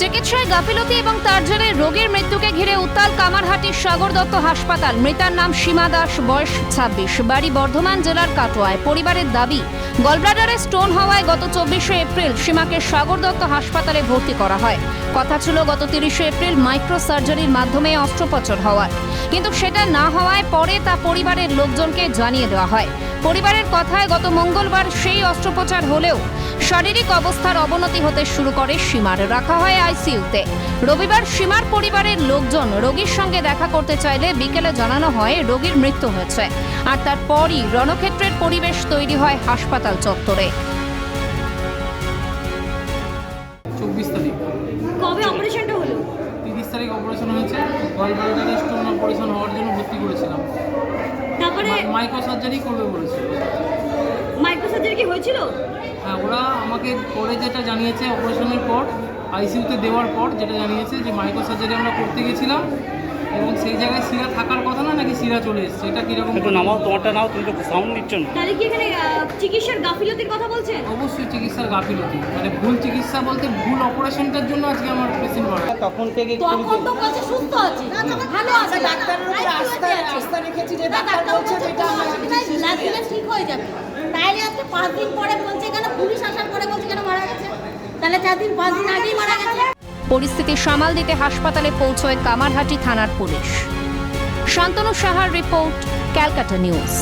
চিকিৎসায় গাফিলতি এবং তার জেরে রোগীর মৃত্যুকে ঘিরে উত্তাল কামারহাটির সাগর দত্ত হাসপাতাল। মৃতার নাম সীমা দাস, বয়স ছাব্বিশ। বাড়ি বর্ধমান জেলার কাটোয়ায়। পরিবারের দাবি, গলব্লাডারে স্টোন হওয়ায় গত চব্বিশে এপ্রিল সীমাকে সাগর দত্ত হাসপাতালে ভর্তি করা হয়। কথা ছিল গত তিরিশে এপ্রিল মাইক্রো সার্জারির মাধ্যমে অস্ত্রোপচার হওয়ার। কিন্তু সেটা না হওয়ায় পরে তা পরিবারের লোকজনকে জানিয়ে দেওয়া হয়। পরিবারের কথায় গত মঙ্গলবার সেই অস্ত্রোপচার হলেও শারীরিক অবস্থার অবনতি হতে শুরু করে সীমার। রাখা হয় আইসিইউতে। রবিবার সীমার পরিবারের লোকজন রোগীর সঙ্গে দেখা করতে চাইলে বিকেলে জানানো হয় রোগীর মৃত্যু হয়েছে। আর তারপরই রণক্ষেত্রের পরিবেশ তৈরি হয় হাসপাতাল চত্বরে। চব্বিশ তারিখ। কবে অপারেশনটা হলো? তিরিশ তারিখ অপারেশন হয়েছে। গলব্লাডারে স্টোন অপারেশন হওয়ার জন্য ভর্তি করেছিলাম। তারপরে মাইক্রো সার্জারি করবে বলেছিল। মাইক্রো সার্জারি কি হয়েছিল? হ্যাঁ ওরা আমাকে পরে যেটা জানিয়েছে অপারেশনের পর আইসিইউতে দেওয়ার পর যেটা জানিয়েছে যে মাইক্রো সার্জারি আমরা করতে গেছিলাম এবং সেই জায়গায় শিরা থাকার কথা না নাকি শিরা চলে এসছে? এটা কীরকম একটু নামাও তোমারটা নাও তুমি তো সাউন্ড নিচ্ছ না। তাহলে কি এখানে চিকিৎসার গাফিলতির কথা বলছেন? অবশ্যই চিকিৎসার গাফিলতি। মানে ভুল চিকিৎসা বলতে ভুল অপারেশনটার জন্য আজকে আমার পেশেন্ট মারা তখন থেকে তখন তো কাছে সুস্থ আছে। ভালো আছে ডাক্তারের উপর আস্থা আস্থা রেখেছি যে ডাক্তার বলছে যেটা ঠিক হয়ে যাবে। তাইলে আজকে পাঁচ দিন পরে বলছে কেন? পুলিশ আসার পরে বলছে কেন মারা গেছে? তাহলে চার দিন, পাঁচ দিন আগেই মারা গেছে। পরিস্থিতি সামাল দিতে হাসপাতালে পৌঁছয় কামারহাটি থানার পুলিশ। শান্তনু সাহার রিপোর্ট, ক্যালকাটা নিউজ।